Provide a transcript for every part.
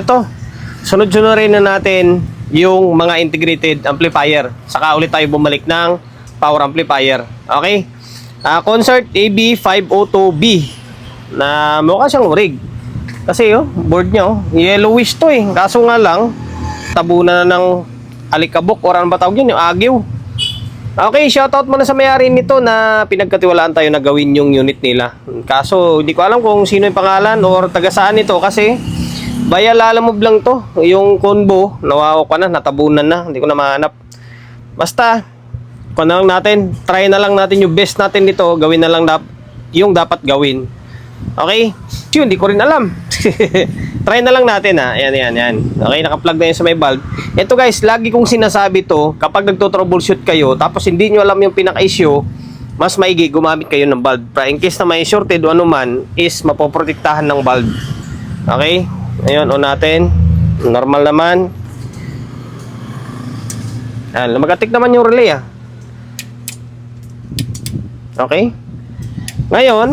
Ito, sunod-sunod rin na natin yung mga integrated amplifier. Saka ulit tayo bumalik ng power amplifier. Okay? Ah, Concert AB502B na mukha siyang rig. Kasi oh, board niya oh, yellowish to eh. Kaso nga lang, tabunan na ng alikabok or ano ba tawag yun, yung agyo. Okay, shoutout muna sa may-ari nito na pinagkatiwalaan tayo na gawin yung unit nila. Kaso, hindi ko alam kung sino yung pangalan or taga saan ito kasi Baya lalamove lang to. Yung combo, nawawa ko na, natabunan na. Hindi ko na mahanap. Basta, kung na lang natin, try na lang natin yung best natin dito. Gawin na lang dap yung dapat gawin. Okay? Yun, hindi ko rin alam. try na lang natin ha. Ayan, ayan, ayan. Okay, naka-plug na yun sa may bulb. Ito guys, lagi kong sinasabi to, kapag nagto-troubleshoot kayo, tapos hindi nyo alam yung pinaka-issue, mas maigi gumamit kayo ng bulb. Para in case na may shorted o anuman, is mapoprotektahan ng bulb. Okay? Ayun, on natin. Normal naman. Ayan, magatik naman yung relay ah. Okay? Ngayon,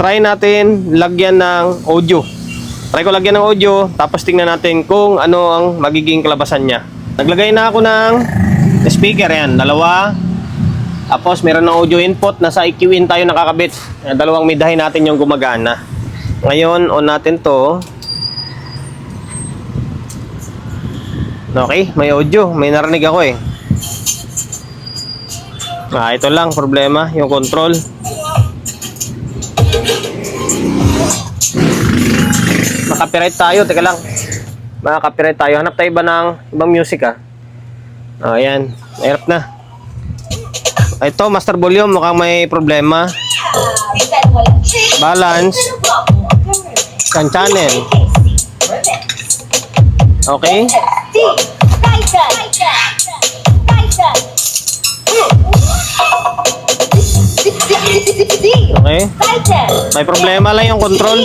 try natin lagyan ng audio. Try ko lagyan ng audio, tapos tingnan natin kung ano ang magiging kalabasan niya. Naglagay na ako ng speaker yan, dalawa. Tapos meron ng audio input, nasa EQ in tayo nakakabit. Dalawang midahin natin yung gumagana. Ngayon, on natin to. Okay, may audio. May narinig ako eh. Ah, ito lang problema, yung control. Makapiright tayo, teka lang. Makakapiright tayo. Hanap tayo ba ng ibang music ah? Oh, ayan. Mahirap na. Ito, master volume, mukhang may problema. Balance. Kan channel. Okay. Okay. May problema lang yung control.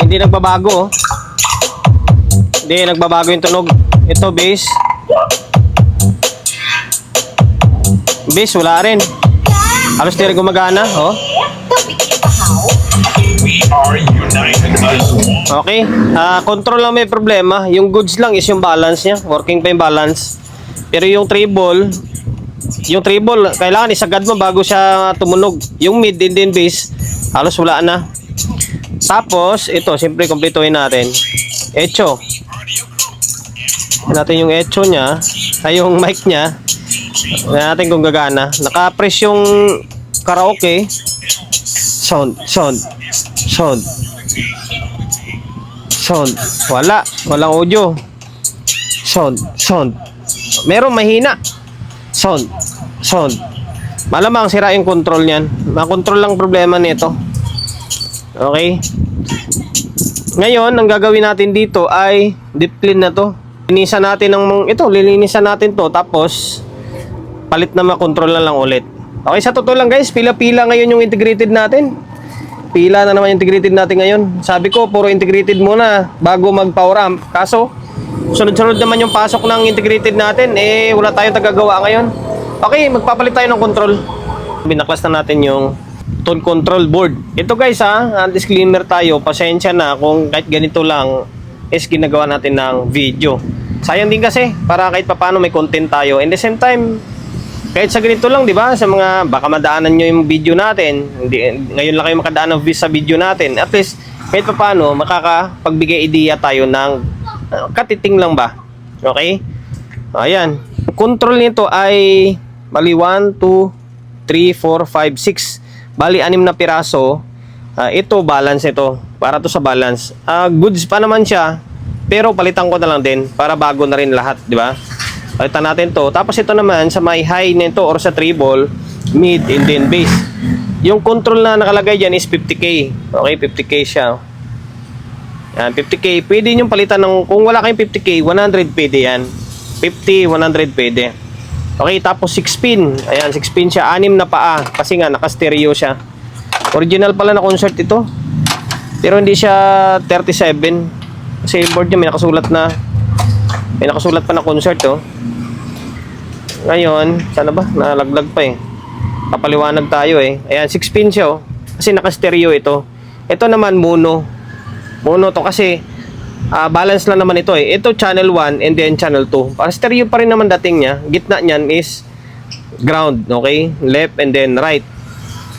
Hindi nagbabago. oh. Hindi nagbabago yung tunog. Ito bass. Bass wala rin. Halos di rin gumagana, oh. Okay. Ah, control lang may problema. Yung goods lang is yung balance niya. Working pa yung balance. Pero yung treble, yung treble, kailangan isagad mo bago siya tumunog. Yung mid and then bass, halos wala na. Tapos, ito, siyempre, kumpletuhin natin. Echo. Natin yung echo niya, ay yung mic niya. Tignan natin kung gagana. Naka-press yung karaoke. Sound, sound, sound. Sound. Wala. Walang audio. Sound, sound. Meron mahina. Sound, sound. Malamang sira yung control niyan. Makontrol lang problema nito. Okay? Ngayon, ang gagawin natin dito ay deep clean na to. Linisan natin ng ito, lilinisan natin to tapos palit na makontrol na lang ulit. Okay, sa totoo lang guys, pila-pila ngayon yung integrated natin. Pila na naman yung integrated natin ngayon. Sabi ko, puro integrated muna bago mag power amp. Kaso, sunod-sunod naman yung pasok ng integrated natin. Eh, wala tayong tagagawa ngayon. Okay, magpapalit tayo ng control. Binaklas na natin yung tone control board. Ito guys ha, disclaimer tayo. Pasensya na kung kahit ganito lang is ginagawa natin ng video. Sayang din kasi para kahit papano may content tayo. And the same time, kahit sa ganito lang, di ba? Sa mga, baka madaanan nyo yung video natin. Hindi, ngayon lang kayo makadaan ng views sa video natin. At least, kahit pa paano, makakapagbigay idea tayo ng uh, katiting lang ba? Okay? Ayan. Control nito ay bali 1, 2, 3, 4, 5, 6. Bali, anim na piraso. Ah, ito, balance ito. Para to sa balance. Ah, goods pa naman siya. Pero palitan ko na lang din para bago na rin lahat, di ba? Palitan natin to. Tapos ito naman sa may high nito or sa treble, mid and then bass. Yung control na nakalagay dyan is 50k. Okay, 50k siya. Yan, 50k. Pwede nyo palitan ng, kung wala kayong 50k, 100 pwede yan. 50, 100 pwede. Okay, tapos 6 pin. Ayan, 6 pin siya. Anim na paa. Kasi nga, naka-stereo siya. Original pala na concert ito. Pero hindi siya 37. Kasi board niya may nakasulat na may nakasulat pa na concert oh. Ngayon, sana ba? Nalaglag pa eh. Papaliwanag tayo eh. Ayan, 6 pin siya oh. Kasi naka-stereo ito. Ito naman mono. Mono to kasi ah, balance lang naman ito eh. Ito channel 1 and then channel 2. Para stereo pa rin naman dating niya. Gitna niyan is ground, okay? Left and then right.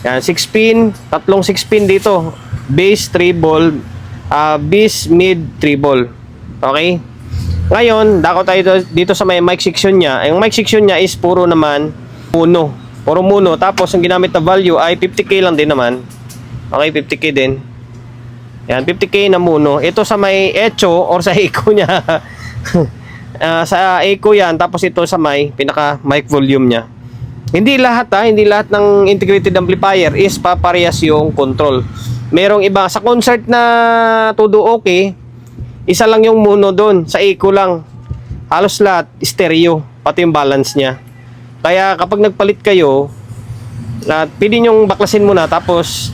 Yan, 6 pin, tatlong 6 pin dito. Bass, treble, ah bass, mid, treble. Okay? Ngayon, dako tayo dito- sa may mic section niya. Yung mic section niya is puro naman mono. Puro mono. Tapos, ang ginamit na value ay 50k lang din naman. Okay, 50k din. Yan, 50k na mono. Ito sa may echo or sa echo niya. Ah, sa echo yan. Tapos ito sa may pinaka mic volume niya. Hindi lahat ha, hindi lahat ng integrated amplifier is paparehas yung control. Merong iba sa concert na todo okay, isa lang yung mono doon, sa echo lang. Halos lahat stereo, pati yung balance niya. Kaya kapag nagpalit kayo, na pwede nyong baklasin muna tapos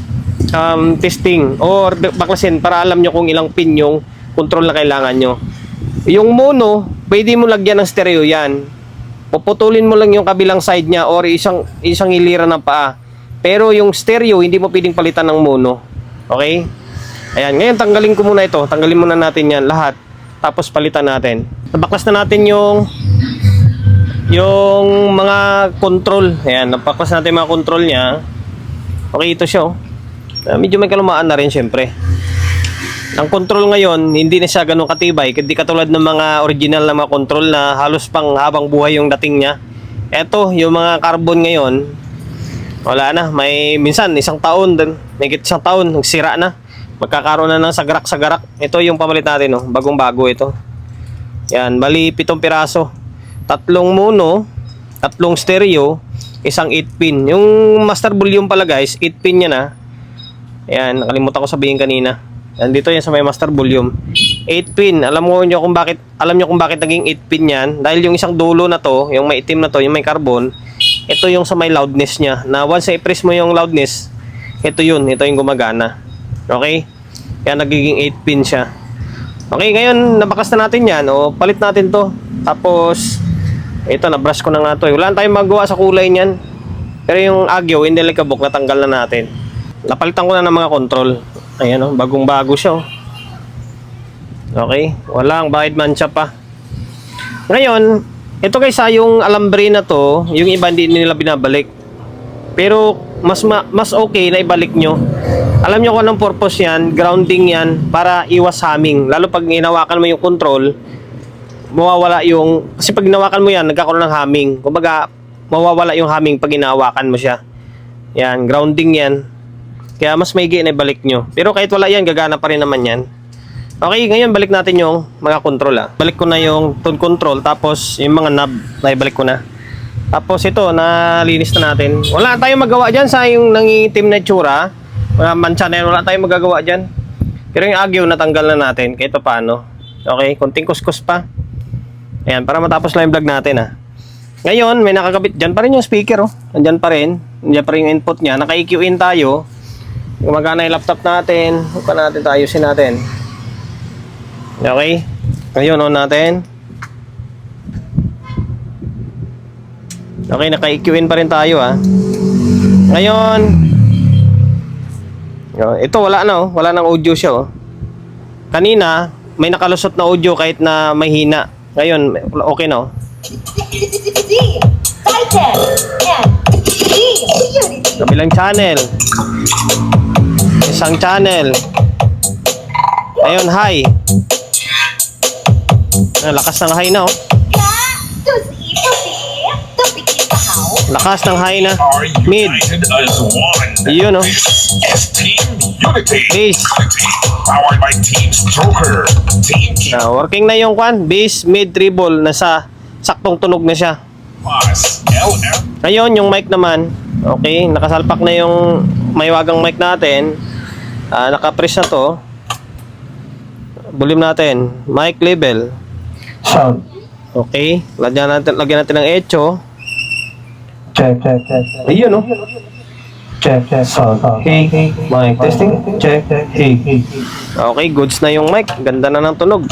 um, testing or baklasin para alam nyo kung ilang pin yung control na kailangan nyo. Yung mono, pwede mo lagyan ng stereo yan. Puputulin mo lang yung kabilang side niya or isang isang ilira ng paa. Pero yung stereo, hindi mo pwedeng palitan ng mono. Okay? Ayan, ngayon tanggalin ko muna ito. Tanggalin muna natin yan lahat. Tapos palitan natin. Nabaklas na natin yung yung mga control. Ayan, napaklas natin mga control niya. Okay, ito siya. Ah, medyo may kalumaan na rin, syempre. Ang control ngayon, hindi na siya ganun katibay. Hindi katulad ng mga original na mga control na halos pang habang buhay yung dating niya. Eto, yung mga carbon ngayon, wala na. May minsan, isang taon, din, may isang taon, nagsira na. Magkakaroon na ng sagarak-sagarak. Ito yung pamalit natin, oh. bagong-bago ito. Yan, bali pitong piraso. Tatlong mono, tatlong stereo, isang 8 pin. Yung master volume pala guys, 8 pin yan ah. Ayan, nakalimutan ko sabihin kanina. Yan dito yan sa may master volume. 8 pin. Alam mo nyo kung bakit alam nyo kung bakit naging 8 pin yan dahil yung isang dulo na to, yung may itim na to, yung may carbon, ito yung sa may loudness niya. Na once i-press mo yung loudness, ito yun, ito yung gumagana. Okay? Kaya nagiging 8 pin siya. Okay, ngayon nabakas na natin yan. O, palit natin to. Tapos, ito, na-brush ko na nga to. eh. Wala tayong magawa sa kulay niyan. Pero yung agyo, hindi likabok, natanggal na natin. Napalitan ko na ng mga control. Ayan o, bagong bago siya oh. Okay, walang bahid mancha pa. Ngayon, ito guys ha, yung alambre na to, yung iba hindi nila binabalik. Pero mas ma- mas okay na ibalik nyo. Alam nyo kung anong purpose yan, grounding yan para iwas humming. Lalo pag hinawakan mo yung control, mawawala yung kasi pag hinawakan mo yan, nagkakaroon ng humming. Kumbaga, mawawala yung humming pag hinawakan mo siya. Yan, grounding yan. Kaya mas maigi na ibalik nyo. Pero kahit wala yan, gagana pa rin naman yan. Okay, ngayon balik natin yung mga control ah. Balik ko na yung tone control tapos yung mga knob na ibalik ko na. Tapos ito, nalinis na natin. Wala tayong magawa dyan sa yung nangitim na tsura. Na yan, wala tayong magagawa dyan. Pero yung agyo, natanggal na natin. Kahit pa paano. Okay, konting kuskus pa. Ayan, para matapos lang yung vlog natin ah. Ngayon, may nakakabit. Dyan pa rin yung speaker oh. Andyan pa rin. Andyan pa rin yung input niya. Naka-EQ in tayo. Gumagana yung laptop natin. Huwag natin tayo sin natin. Okay? Ngayon, on natin. Okay, naka-EQ in pa rin tayo ah. Ngayon, oh, ito wala na oh. Wala nang audio siya oh. Kanina, may nakalusot na audio kahit na mahina. Ngayon, okay na oh. Kabilang channel. Isang channel. Ayun, high. Ah, lakas ng high na oh. Lakas ng high na. Mid. Yun oh. Unity. Bass. Unity. Powered by Team Stroker. Team Ah, working na yung kwan. Bass, mid, treble. Nasa saktong tunog na siya. Plus LM. Ngayon, yung mic naman. Okay, nakasalpak na yung maywagang mic natin. Ah, nakapress na to. Volume natin. Mic level. Sound. Okay, lagyan natin, lagyan natin ng echo. Check, check, check. check. Ayun oh. Check, check. Sound. Hey, mic testing. Check, check. Hey, hey. Okay, goods na yung mic. Ganda na ng tunog.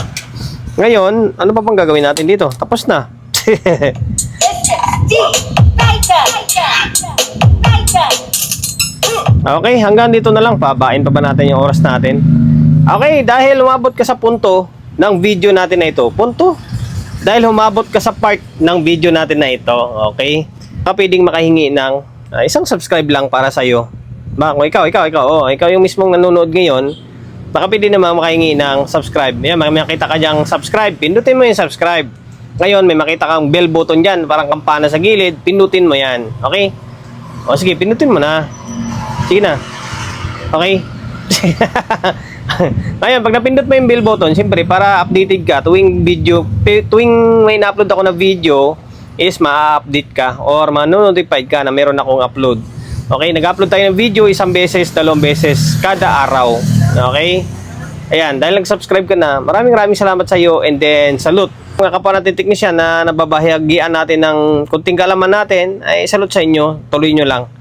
Ngayon, ano pa bang gagawin natin dito? Tapos na. Okay, hanggang dito na lang. Pabain pa ba natin yung oras natin? Okay, dahil umabot ka sa punto ng video natin na ito, punto. Dahil humabot ka sa part ng video natin na ito, okay? Ka pwedeng makahingi ng ah, isang subscribe lang para sa iyo. Ba, kung ikaw, ikaw, ikaw, oh, ikaw yung mismong nanonood ngayon, baka pwede naman makahingi ng subscribe. Yan, may makita ka diyang subscribe, pindutin mo yung subscribe. Ngayon, may makita kang bell button dyan, parang kampana sa gilid, pindutin mo yan. Okay? O sige, pindutin mo na. Sige na. Okay? Ngayon, pag napindot mo yung bell button, siyempre, para updated ka, tuwing video, tuwing may na-upload ako na video, is ma-update ka or ma-notified ka na meron akong upload. Okay, nag-upload tayo ng video isang beses, dalawang beses, kada araw. Okay? Ayan, dahil nag-subscribe ka na, maraming maraming salamat sa iyo and then salute. Mga kapwa natin teknisyan na nababahagian natin ng kunting kalaman natin, ay salute sa inyo, tuloy nyo lang.